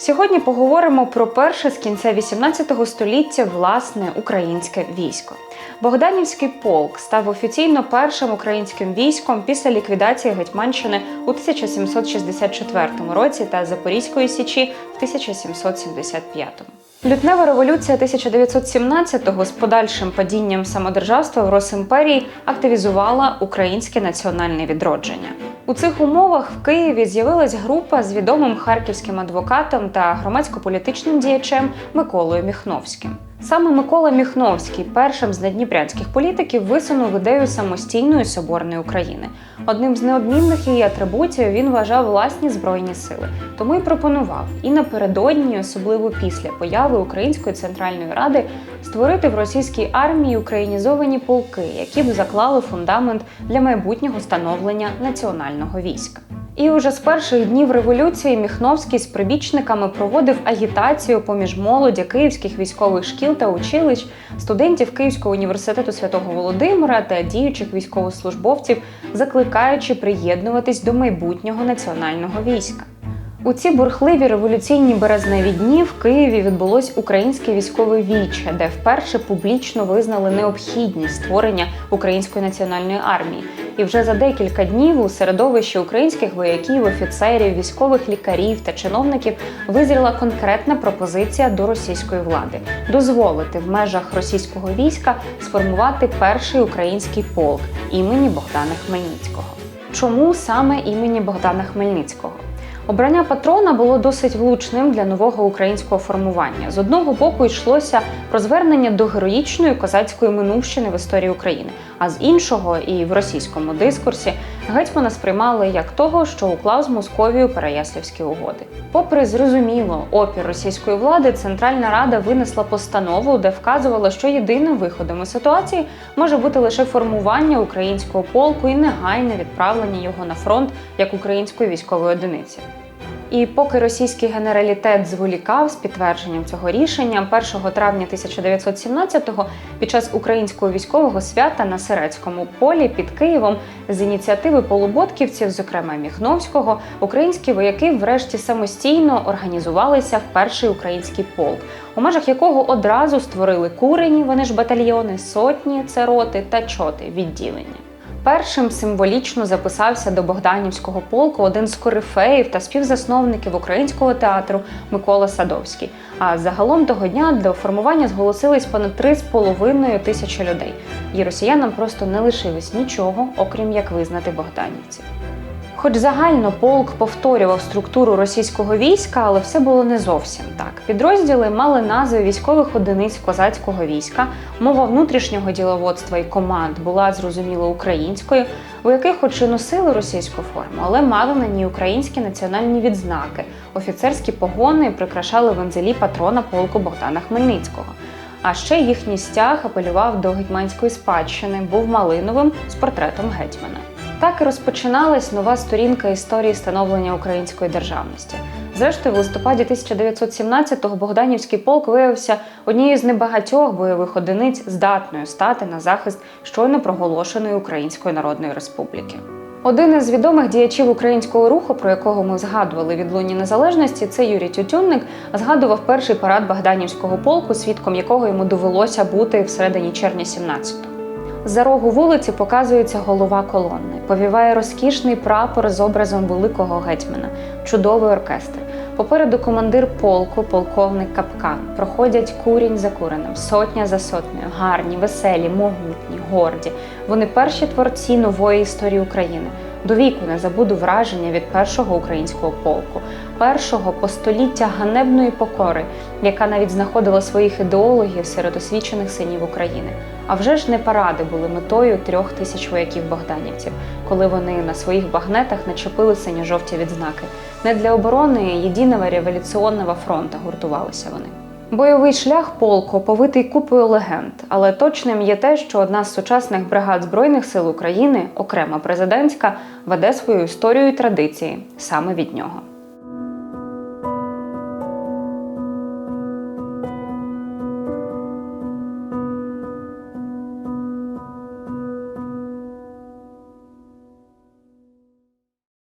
Сьогодні поговоримо про перше з кінця 18 століття власне українське військо. Богданівський полк став офіційно першим українським військом після ліквідації Гетьманщини у 1764 році та Запорізької січі в 1775. Лютнева революція 1917-го з подальшим падінням самодержавства в Росімперії активізувала українське національне відродження. У цих умовах в Києві з'явилась група з відомим харківським адвокатом та громадсько-політичним діячем Миколою Міхновським. Саме Микола Міхновський першим з надніпрянських політиків висунув ідею самостійної соборної України. Одним з неодмінних її атрибутів він вважав власні збройні сили, тому й пропонував і напередодні, особливо після появи Української центральної ради, створити в російській армії українізовані полки, які б заклали фундамент для майбутнього становлення національного війська. І уже з перших днів революції Міхновський з прибічниками проводив агітацію поміж молоді київських військових шкіл та училищ, студентів Київського університету святого Володимира та діючих військовослужбовців, закликаючи приєднуватись до майбутнього національного війська. У ці бурхливі революційні березневі дні в Києві відбулось українське військове віче, де вперше публічно визнали необхідність створення української національної армії. І вже за декілька днів у середовищі українських вояків, офіцерів, військових лікарів та чиновників визріла конкретна пропозиція до російської влади дозволити в межах російського війська сформувати перший український полк імені Богдана Хмельницького. Чому саме імені Богдана Хмельницького? Обрання патрона було досить влучним для нового українського формування. З одного боку йшлося про звернення до героїчної козацької минувщини в історії України, а з іншого, і в російському дискурсі, гетьмана сприймали як того, що уклав з Московією Переяслівські угоди. Попри зрозуміло опір російської влади, Центральна Рада винесла постанову, де вказувала, що єдиним виходом із ситуації може бути лише формування українського полку і негайне відправлення його на фронт як української військової одиниці. І поки російський генералітет зволікав з підтвердженням цього рішення, 1 травня 1917-го під час українського військового свята на Сирецькому полі під Києвом з ініціативи полуботківців, зокрема Міхновського, українські вояки врешті самостійно організувалися в перший український полк, у межах якого одразу створили курені, вони ж батальйони, сотні, це роти та чоти відділення. Першим символічно записався до Богданівського полку один з корифеїв та співзасновників українського театру Микола Садовський. А загалом того дня до формування зголосились понад 3,5 тисячі людей. І росіянам просто не лишилось нічого, окрім як визнати богданівців. Хоч загально полк повторював структуру російського війська, але все було не зовсім так. Підрозділи мали назви військових одиниць козацького війська, мова внутрішнього діловодства і команд була зрозуміло українською, у яких хоч і носили російську форму, але мали на ній українські національні відзнаки, офіцерські погони прикрашали вензелі патрона полку Богдана Хмельницького. А ще їхній стяг апелював до гетьманської спадщини, був малиновим з портретом гетьмана. Так і розпочиналась нова сторінка історії становлення української державності. Зрештою, в листопаді 1917-го Богданівський полк виявився однією з небагатьох бойових одиниць, здатною стати на захист щойно проголошеної Української Народної Республіки. Один із відомих діячів українського руху, про якого ми згадували від Луні Незалежності, це Юрій Тютюнник, згадував перший парад Богданівського полку, свідком якого йому довелося бути всередині червня 17-го. За рогу вулиці показується голова колонни, повіває розкішний прапор з образом великого гетьмана, чудовий оркестр. Попереду командир полку, полковник Капкан. Проходять курінь за куренем, сотня за сотнею, гарні, веселі, могутні, горді. Вони перші творці нової історії України. До віку не забуду враження від першого українського полку, першого по століття ганебної покори, яка навіть знаходила своїх ідеологів серед освічених синів України. А вже ж не паради були метою трьох тисяч вояків-богданівців, коли вони на своїх багнетах начепили синьо-жовті відзнаки. Не для оборони єдиного революційного фронту гуртувалися вони. Бойовий шлях полку повитий купою легенд, але точним є те, що одна з сучасних бригад Збройних сил України, окрема президентська, веде свою історію і традиції саме від нього.